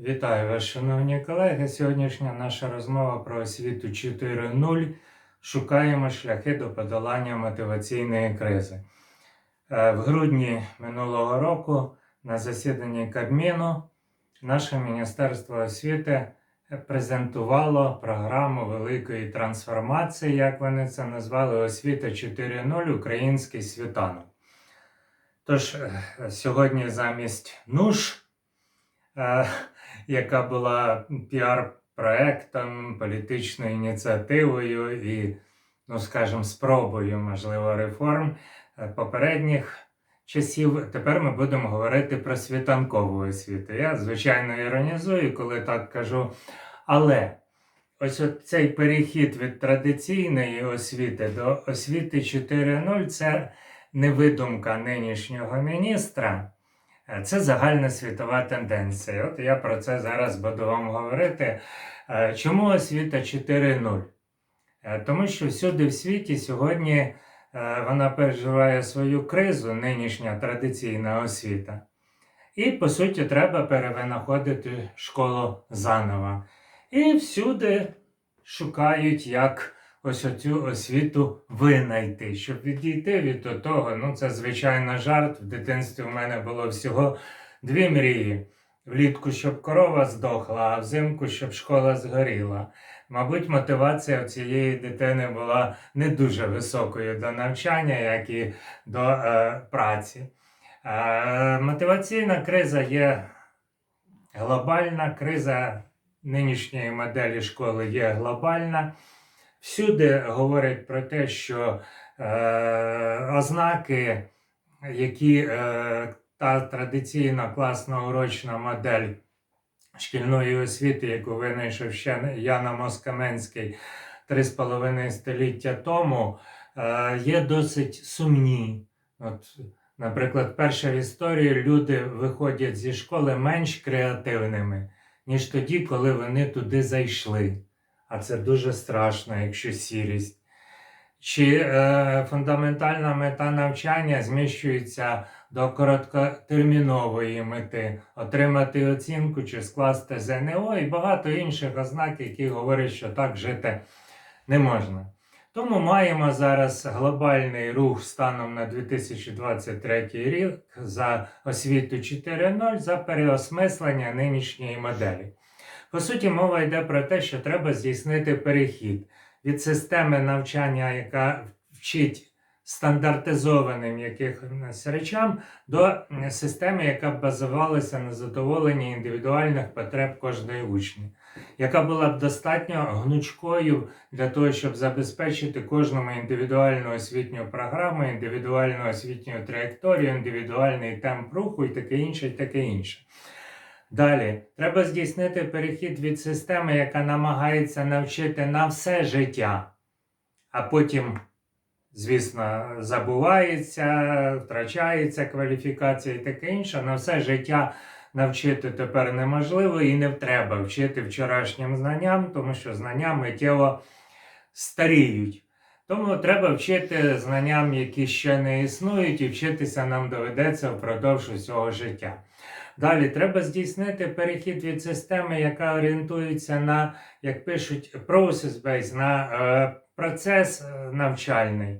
Вітаю вас, шановні колеги. Сьогоднішня наша розмова про освіту 4.0. Шукаємо шляхи до подолання мотиваційної кризи. Е, В грудні минулого року на засіданні Кабміну наше Міністерство освіти презентувало програму великої трансформації, як вони це назвали, освіта 4.0 Український світанок. Тож е, сьогодні замість НУШ е, яка була піар-проектом, політичною ініціативою і, ну скажімо, спробою, можливо, реформ е, попередніх часів. Тепер ми будемо говорити про світанкову освіту. Я, звичайно, іронізую, коли так кажу. Але ось цей перехід від традиційної освіти до освіти 4.0 це не видумка нинішнього міністра. Е, Це загальна світова тенденція. От я про це зараз буду вам говорити. Е, Чому освіта 4.0? Е, Тому що всюди в світі сьогодні вона переживає свою кризу, нинішня традиційна освіта. І, по суті, треба перевинаходити школу заново. І всюди шукають, як ось оцю освіту винайти, щоб відійти від того. Ну, це звичайно жарт. В дитинстві у мене було всього дві мрії: влітку, щоб корова здохла, а взимку, щоб школа згоріла. Мабуть, мотивація цієї дитини була не дуже високою до навчання, як і до е, праці. Е, мотиваційна криза є глобальна криза нинішньої моделі школи є глобальна. Всюди говорять про те, що е, ознаки, які е, та традиційна класна урочна модель шкільної освіти, яку винайшов ще Яна Москаменський три з половиною століття тому, е, є досить сумні. От, наприклад, перша в історії люди виходять зі школи менш креативними, ніж тоді, коли вони туди зайшли. А це дуже страшно, якщо сірість. Чи е, фундаментальна мета навчання зміщується до короткотермінової мети отримати оцінку чи скласти ЗНО і багато інших ознак, які говорять, що так жити не можна. Тому маємо зараз глобальний рух станом на 2023 рік за освіту 4.0 за переосмислення нинішньої моделі. По суті, мова йде про те, що треба здійснити перехід від системи навчання, яка вчить стандартизованим якихось речам, до системи, яка б базувалася на задоволенні індивідуальних потреб кожної учні, яка була б достатньо гнучкою для того, щоб забезпечити кожному індивідуальну освітню програму, індивідуальну освітню траєкторію, індивідуальний темп руху і таке інше, і таке інше. Далі треба здійснити перехід від системи, яка намагається навчити на все життя, а потім, звісно, забувається, втрачається кваліфікація і таке інше. На все життя навчити тепер неможливо і не треба вчити вчорашнім знанням, тому що знання миттєво старіють. Тому треба вчити знанням, які ще не існують, і вчитися нам доведеться впродовж усього життя. Далі треба здійснити перехід від системи, яка орієнтується на, як пишуть, process-based, на е, процес е, навчальний,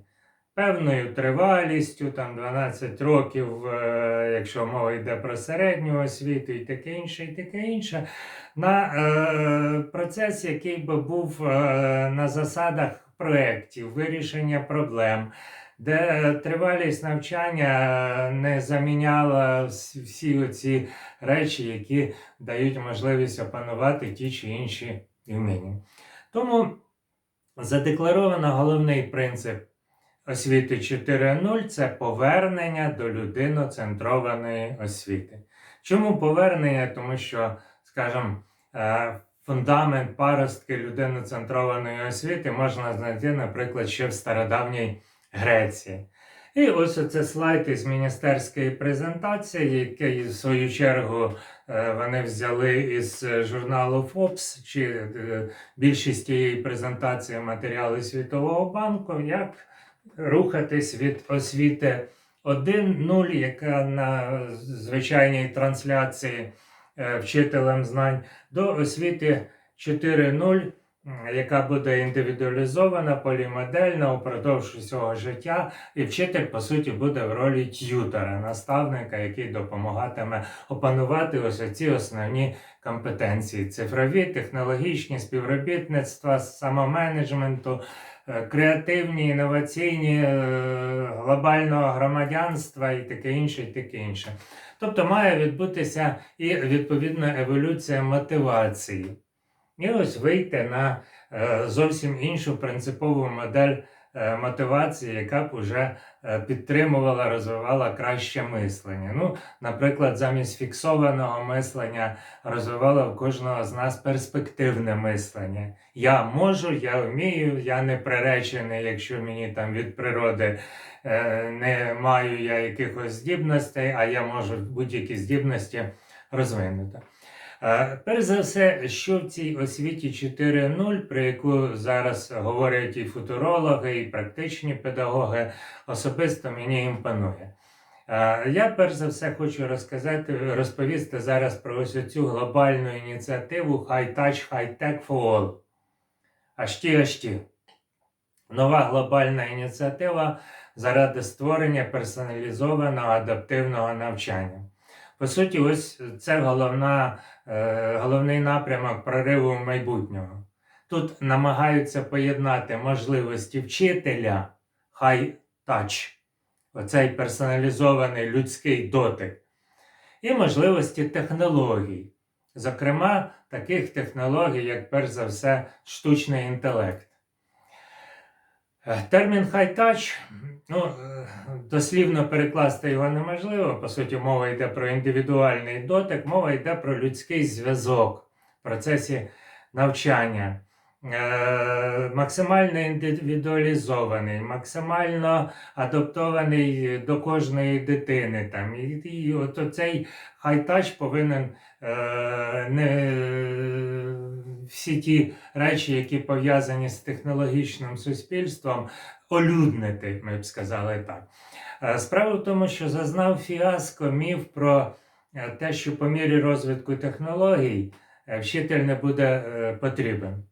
певною тривалістю, там 12 років, е, якщо мова йде про середню освіту і таке інше, і таке інше, на е, процес, який би був е, на засадах проєктів, вирішення проблем де тривалість навчання не заміняла всі оці речі, які дають можливість опанувати ті чи інші вміння. Тому задекларовано головний принцип освіти 4.0 це повернення до людиноцентрованої освіти. Чому повернення? Тому що, скажімо, е, фундамент паростки людиноцентрованої освіти можна знайти, наприклад, ще в стародавній Греції. І ось оце слайд із міністерської презентації, який, в свою чергу, е, вони взяли із е, журналу Forbes, чи е, більшість тієї презентації матеріали Світового банку, як рухатись від освіти 1.0, яка на звичайній трансляції вчителем знань, до освіти 4.0, м, яка буде індивідуалізована, полімодельна упродовж усього життя, і вчитель, по суті, буде в ролі т'ютера, наставника, який допомагатиме опанувати ось ці основні компетенції: цифрові, технологічні, співробітництва, самоменеджменту, е, креативні, інноваційні, е, глобального громадянства і таке інше, і таке інше. Тобто має відбутися і відповідна еволюція мотивації. І ось вийти на е, зовсім іншу принципову модель е, мотивації, яка б уже е, підтримувала, розвивала краще мислення. Ну, наприклад, замість фіксованого мислення розвивала в кожного з нас перспективне мислення. Я можу, я вмію, я не приречений, якщо мені там від природи не маю я якихось здібностей, а я можу будь-які здібності розвинути. Е, Перш за все, що в цій освіті 4.0, про яку зараз говорять і футурологи, і практичні педагоги, особисто мені імпонує. Е, Я перш за все хочу розказати, розповісти зараз про ось цю глобальну ініціативу High Touch, High Tech for All. Ашті Ашті. Нова глобальна ініціатива заради створення персоналізованого адаптивного навчання. По суті, ось це головна, е, головний напрямок прориву майбутнього. Тут намагаються поєднати можливості вчителя, high touch, оцей персоналізований людський дотик, і можливості технологій. Зокрема, таких технологій, як перш за все, штучний інтелект. Е, Термін high touch, ну, е, дослівно перекласти його неможливо. По суті, мова йде про індивідуальний дотик, мова йде про людський зв'язок в процесі навчання. Е, максимально індивідуалізований, максимально адаптований до кожної дитини. Там. І, і от цей хай-тач повинен е, не всі ті речі, які пов'язані з технологічним суспільством, олюднити, ми б сказали так. Е, Справа в тому, що зазнав фіаско міф про е, те, що по мірі розвитку технологій е, вчитель не буде потрібен.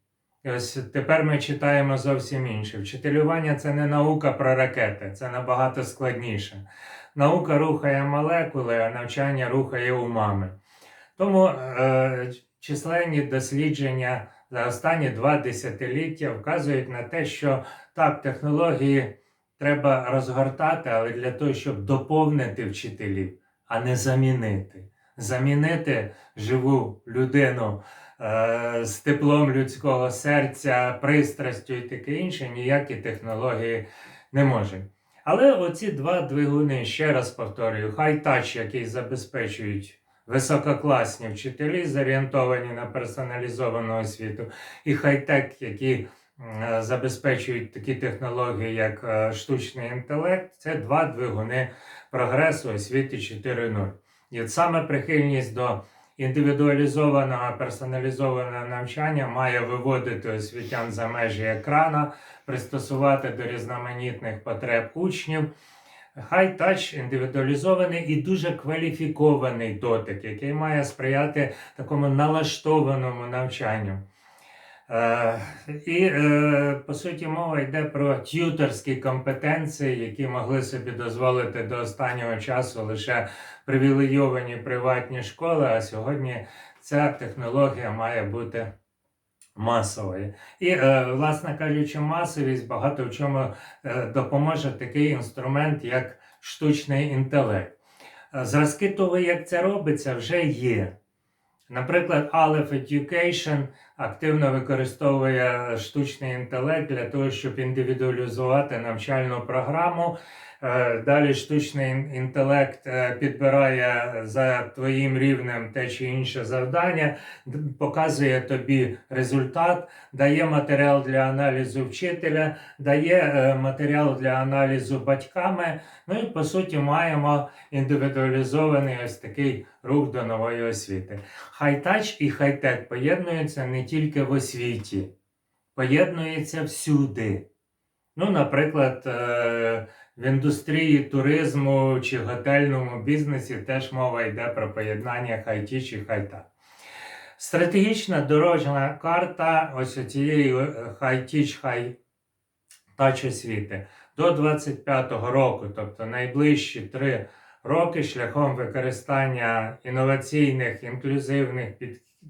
Ось тепер ми читаємо зовсім інше. Вчителювання це не наука про ракети, це набагато складніше. Наука рухає молекули, а навчання рухає умами. Тому численні дослідження за останні два десятиліття вказують на те, що так, технології треба розгортати, але для того, щоб доповнити вчителів, а не замінити. Замінити живу людину е, з теплом людського серця, пристрастю і таке інше, ніякі технології не можуть. Але оці два двигуни, ще раз повторюю, хай-тач, який забезпечують висококласні вчителі, зорієнтовані на персоналізовану освіту, і хай-тек, які забезпечують такі технології, як е, штучний інтелект, це два двигуни прогресу освіти 4.0. І от саме прихильність до індивідуалізованого персоналізованого навчання має виводити освітян за межі екрана, пристосувати до різноманітних потреб учнів. Хай тач індивідуалізований і дуже кваліфікований дотик, який має сприяти такому налаштованому навчанню. Е, і, е, по суті, мова йде про т'юторські компетенції, які могли собі дозволити до останнього часу лише привілейовані приватні школи, а сьогодні ця технологія має бути масовою. І, е, власне кажучи, масовість багато в чому е, допоможе такий інструмент, як штучний інтелект. Е, Зразки того, як це робиться, вже є. Наприклад, Aleph Education активно використовує штучний інтелект для того, щоб індивідуалізувати навчальну програму. Е, Далі штучний інтелект е, підбирає за твоїм рівнем те чи інше завдання, показує тобі результат, дає матеріал для аналізу вчителя, дає е, матеріал для аналізу батьками. Ну і по суті маємо індивідуалізований ось такий рух до нової освіти. Хай-тач і хай-тек поєднуються не тільки в освіті, поєднуються всюди. Ну, наприклад, в індустрії туризму чи готельному бізнесі теж мова йде про поєднання хай-ті чи хай-та. Стратегічна дорожня карта ось цієї хай-тіч хай-тач освіти до 25-го року, тобто найближчі три роки, шляхом використання інноваційних інклюзивних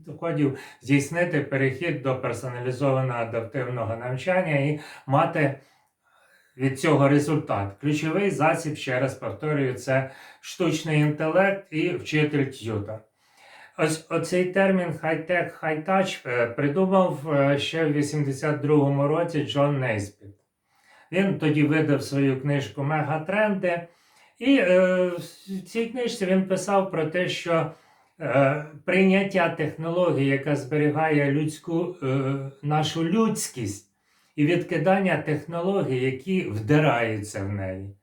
підходів, здійснити перехід до персоналізованого адаптивного навчання і мати від цього результат. Ключовий засіб, ще раз повторюю, це штучний інтелект і вчитель т'ютор. Ось оцей термін хай-тек, хай-тач е, придумав е, ще в 82-му році Джон Нейспіт. Він тоді видав свою книжку Мегатренди, і е, в цій книжці він писав про те, що е, прийняття технології, яка зберігає людську, е, нашу людськість, і відкидання технологій, які вдираються в неї,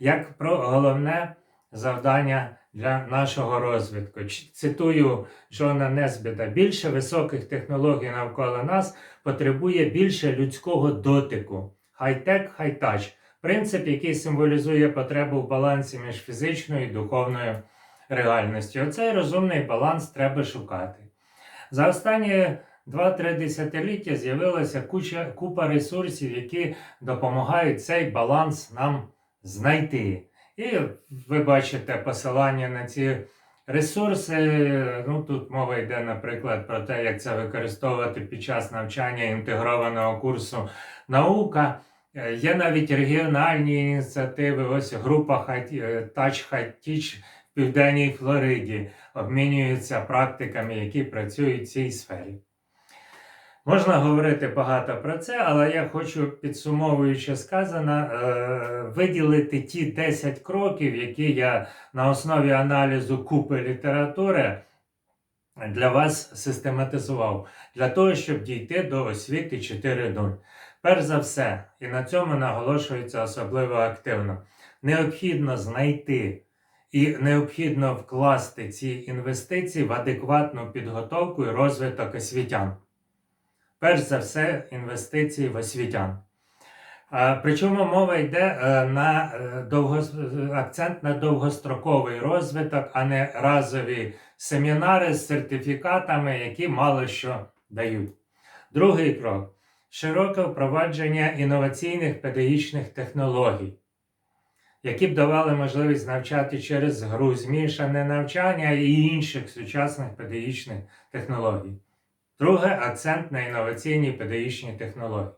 як про головне завдання для нашого розвитку. Цитую Джона Несбіта: більше високих технологій навколо нас потребує більше людського дотику. Хай-тек, хай-тач. Принцип, який символізує потребу в балансі між фізичною і духовною реальністю. Оцей розумний баланс треба шукати. За останні 2-3 десятиліття з'явилася куча, купа ресурсів, які допомагають цей баланс нам знайти. І ви бачите посилання на ці ресурси. Ну, тут мова йде, наприклад, про те, як це використовувати під час навчання інтегрованого курсу наука. Е, Є навіть регіональні ініціативи. Ось група е, Touch Teach в Південній Флориді обмінюються практиками, які працюють в цій сфері. Можна говорити багато про це, але я хочу, підсумовуючи сказане, е, виділити ті 10 кроків, які я на основі аналізу купи літератури для вас систематизував, для того, щоб дійти до освіти 4.0. Перш за все, і на цьому наголошується особливо активно, необхідно знайти і необхідно вкласти ці інвестиції в адекватну підготовку і розвиток освітян. Перш за все, інвестиції в освітян. Причому мова йде е, на е, довго, акцент на довгостроковий розвиток, а не разові семінари з сертифікатами, які мало що дають. Другий крок широке впровадження інноваційних педагогічних технологій, які б давали можливість навчати через гру, змішане навчання і інших сучасних педагогічних технологій. Друге акцент на інноваційні педагогічні технології.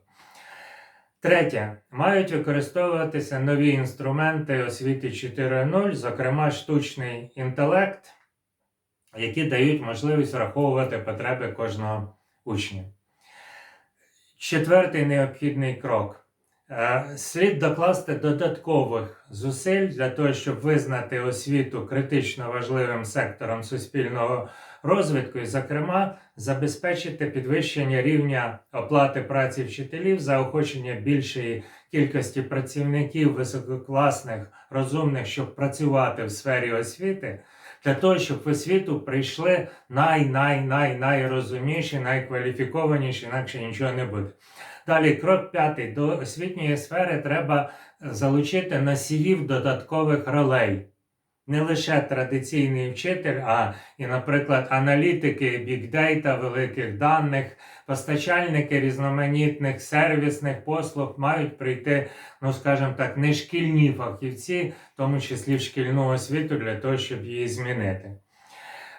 Третє. Мають використовуватися нові інструменти освіти 4.0, зокрема штучний інтелект, які дають можливість враховувати потреби кожного учня. Четвертий необхідний крок. Е, Слід докласти додаткових зусиль для того, щоб визнати освіту критично важливим сектором суспільного розвитку, і, зокрема, забезпечити підвищення рівня оплати праці вчителів, заохочення більшої кількості працівників висококласних, розумних, щоб працювати в сфері освіти, для того, щоб в освіту прийшли най-най-най-найрозумніші, найкваліфікованіші, інакше нічого не буде. Далі, крок п'ятий. До освітньої сфери треба залучити носіїв додаткових ролей. Не лише традиційний вчитель, а і, наприклад, аналітики бікдейта, великих даних, постачальники різноманітних сервісних послуг мають прийти, ну скажімо так, не шкільні фахівці, в тому числі в шкільну освіту, для того, щоб її змінити.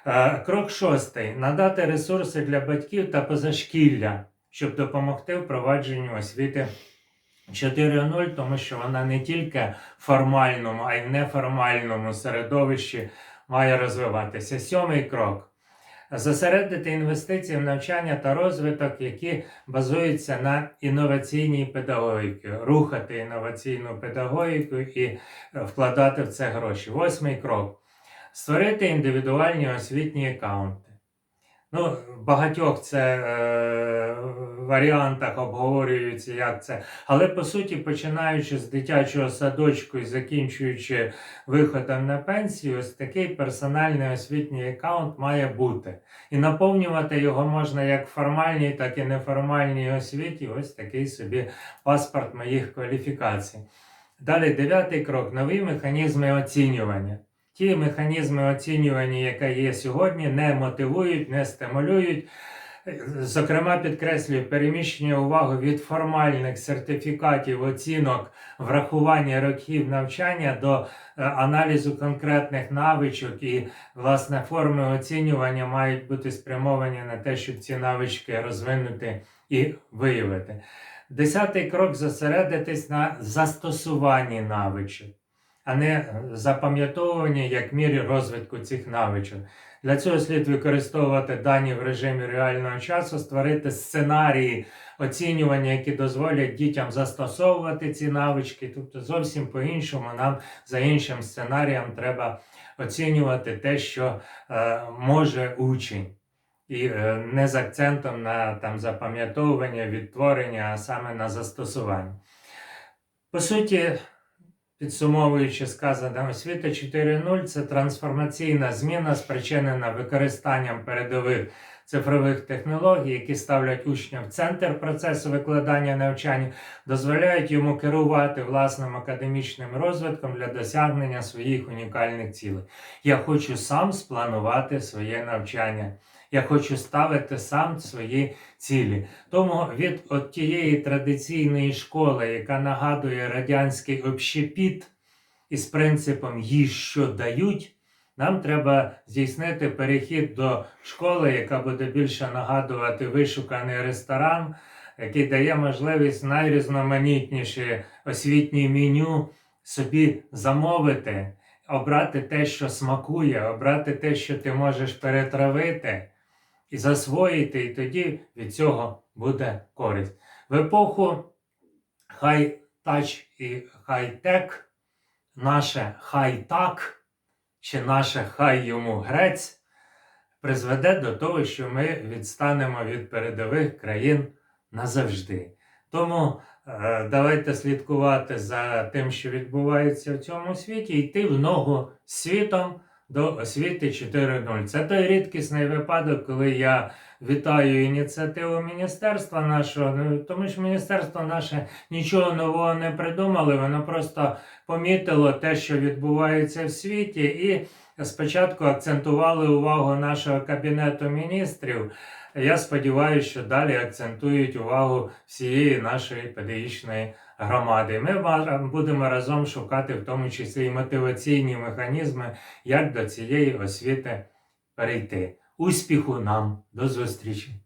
Е, Крок шостий: надати ресурси для батьків та позашкілля, щоб допомогти впровадженню освіти 4.0, тому що вона не тільки в формальному, а й в неформальному середовищі має розвиватися. Сьомий крок. Зосередити інвестиції в навчання та розвиток, які базуються на інноваційній педагогіці, рухати інноваційну педагогіку і е, вкладати в це гроші. Восьмий крок. Створити індивідуальні освітні аккаунти. Ну, в багатьох це е, варіантах обговорюється, як це. Але по суті, починаючи з дитячого садочку і закінчуючи виходом на пенсію, ось такий персональний освітній аккаунт має бути. І наповнювати його можна як в формальній, так і неформальній освіті. Ось такий собі паспорт моїх кваліфікацій. Далі дев'ятий крок нові механізми оцінювання. Ті механізми оцінювання, які є сьогодні, не мотивують, не стимулюють. Зокрема, підкреслюю переміщення уваги від формальних сертифікатів, оцінок, врахування років навчання до е, аналізу конкретних навичок і власне форми оцінювання мають бути спрямовані на те, щоб ці навички розвинути і виявити. Десятий крок зосередитись на застосуванні навичок, а не запам'ятовуванні як мірі розвитку цих навичок. Для цього слід використовувати дані в режимі реального часу, створити сценарії оцінювання, які дозволять дітям застосовувати ці навички. Тобто зовсім по-іншому нам за іншим сценарієм треба оцінювати те, що е, може учень. І е, не з акцентом на там, запам'ятовування, відтворення, а саме на застосування. По суті, підсумовуючи сказане, освіта 4.0 це трансформаційна зміна, спричинена використанням передових цифрових технологій, які ставлять учня в центр процесу викладання навчання, дозволяють йому керувати власним академічним розвитком для досягнення своїх унікальних цілей. Я хочу сам спланувати своє навчання. Я хочу ставити сам свої цілі. Тому від от тієї традиційної школи, яка нагадує радянський общепіт із принципом їж, що дають, нам треба здійснити перехід до школи, яка буде більше нагадувати вишуканий ресторан, який дає можливість найрізноманітніші освітні меню собі замовити, обрати те, що смакує, обрати те, що ти можеш перетравити і засвоїти, і тоді від цього буде користь. В епоху хай-тач і хай-тек, наше хай-так чи наше хай йому грець призведе до того, що ми відстанемо від передових країн назавжди. Тому е, давайте слідкувати за тим, що відбувається в цьому світі, йти в ногу світом до освіти 4.0. Це той рідкісний випадок, коли я вітаю ініціативу міністерства нашого, ну, тому що міністерство наше нічого нового не придумало, воно просто помітило те, що відбувається в світі, і спочатку акцентували увагу нашого кабінету міністрів. Я сподіваюся, що далі акцентують увагу всієї нашої педагогічної громади. Ми будемо разом шукати в тому числі і мотиваційні механізми, як до цієї освіти перейти. Успіху нам! До зустрічі!